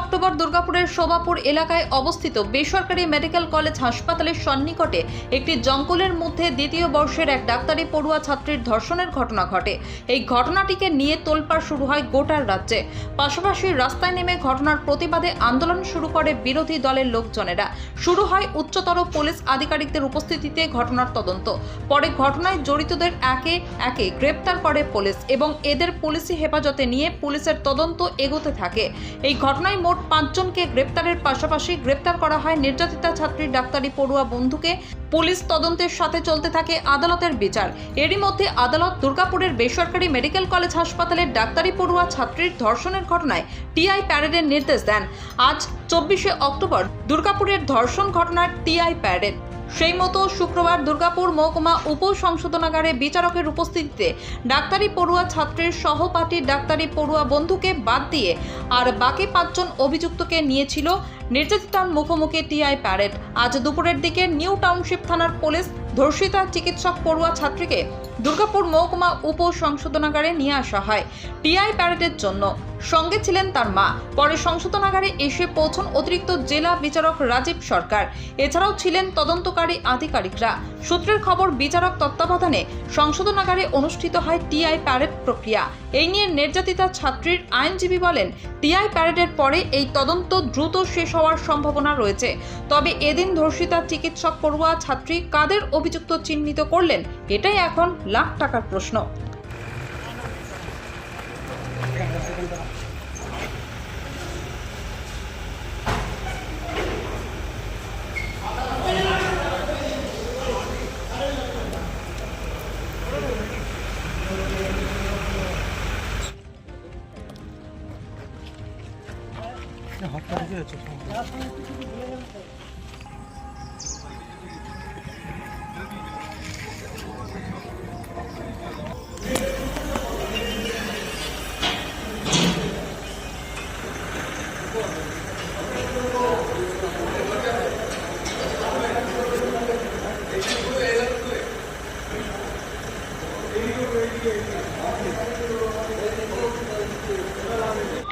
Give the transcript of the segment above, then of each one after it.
October দুর্গাপুরের শোভাপুর এলাকায় অবস্থিত বেসরকারি মেডিকেল কলেজ হাসপাতালের সন্নিকটে একটি জঙ্গলের মধ্যে দ্বিতীয় বর্ষের এক ডাক্তারি পড়ুয়া ছাত্রীর ধর্ষণের ঘটনা ঘটে। এই ঘটনাটিকে নিয়ে তোলপাড় শুরু হয় গোটার রাজ্যে। পাশাপাশি রাস্তায় নেমে ঘটনার প্রতিবাদে আন্দোলন শুরু করে বিরোধী দলের লোকজনেরা। শুরু হয় উচ্চতর পুলিশ আধিকারিকদের উপস্থিতিতে ঘটনার তদন্ত। পরে ঘটনায় জড়িতদের একে একে গ্রেপ্তার করে পুলিশ এবং এদের পুলিশি হেফাজতে নিয়ে পুলিশের তদন্ত এগোতে থাকে। এই ঘটনায় মোট পাঁচজনকে গ্রেপ্তারের পাশাপাশি গ্রেপ্তার করা হয় নির্যাতিতা ছাত্রীর ডাক্তারি পড়ুয়া বন্ধুকে। পুলিশ তদন্তের সাথে চলতে থাকে আদালতের বিচার। এরই মধ্যে আদালত দুর্গাপুরের বেসরকারি মেডিকেল কলেজ হাসপাতালের ডাক্তারি পড়ুয়া ছাত্রীর ধর্ষণের ঘটনায় টিআই প্যারেডের নির্দেশ দেন। আজ চব্বিশে অক্টোবর দুর্গাপুরের ধর্ষণ ঘটনার টিআই প্যারেড। সেই মতো শুক্রবার দুর্গাপুর মহকুমা উপ সংশোধনাগারে বিচারকের উপস্থিতিতে ডাক্তারি পড়ুয়া ছাত্রের সহপাঠী ডাক্তারি পড়ুয়া বন্ধুকে বাদ দিয়ে আর বাকি পাঁচজন অভিযুক্তকে নিয়েছিল নির্যাতিতার মুখোমুখি টিআই প্যারেড। আজ দুপুরের দিকে নিউ টাউনশিপ থানার পুলিশ ধর্ষিতা চিকিৎসক পড়ুয়া ছাত্রীকে দুর্গাপুর মহকুমা উপ সংশোধনাগারে নিয়ে আসা হয় টিআই প্যারেডের জন্য। সঙ্গে ছিলেন তার মা। পরে সংশোধনাগারে এসে পৌঁছন অতিরিক্ত জেলা বিচারক রাজীব সরকার। এছাড়াও ছিলেন তদন্তকারী আধিকারিকরা। সূত্রের খবর, বিচারক তত্ত্বাবধানে সংশোধনাগারে অনুষ্ঠিত হয় টিআই প্যারেড প্রক্রিয়া। এই নিয়ে নির্যাতিতা ছাত্রীর আইনজীবী বলেন, টিআই প্যারেডের পরে এই তদন্ত দ্রুত শেষ হওয়ার সম্ভাবনা রয়েছে। তবে এদিন ধর্ষিতা চিকিৎসক পড়ুয়া ছাত্রী কাদের অভিযুক্ত চিহ্নিত করলেন এটাই এখন লাখ টাকার প্রশ্ন।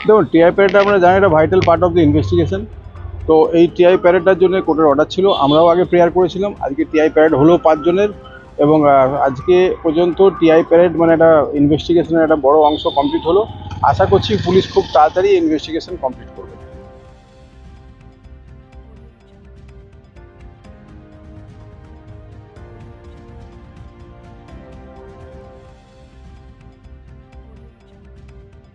দেখুন টিআই প্যারেডটা আমরা জানি এটা vital part of the investigation তো এই টিআই প্যারেডটার জন্য কোর্টের অর্ডার ছিল, আমরাও আগে প্রেয়ার করেছিলাম, আজকে টিআই প্যারেড হলো পাঁচজনের এবং আজকে পর্যন্ত টিআই প্যারেড মানে একটা ইনভেস্টিগেশনের একটা বড় অংশ কমপ্লিট হলো। আশা করছি পুলিশ খুব তাড়াতাড়ি ইনভেস্টিগেশন কমপ্লিট করবে।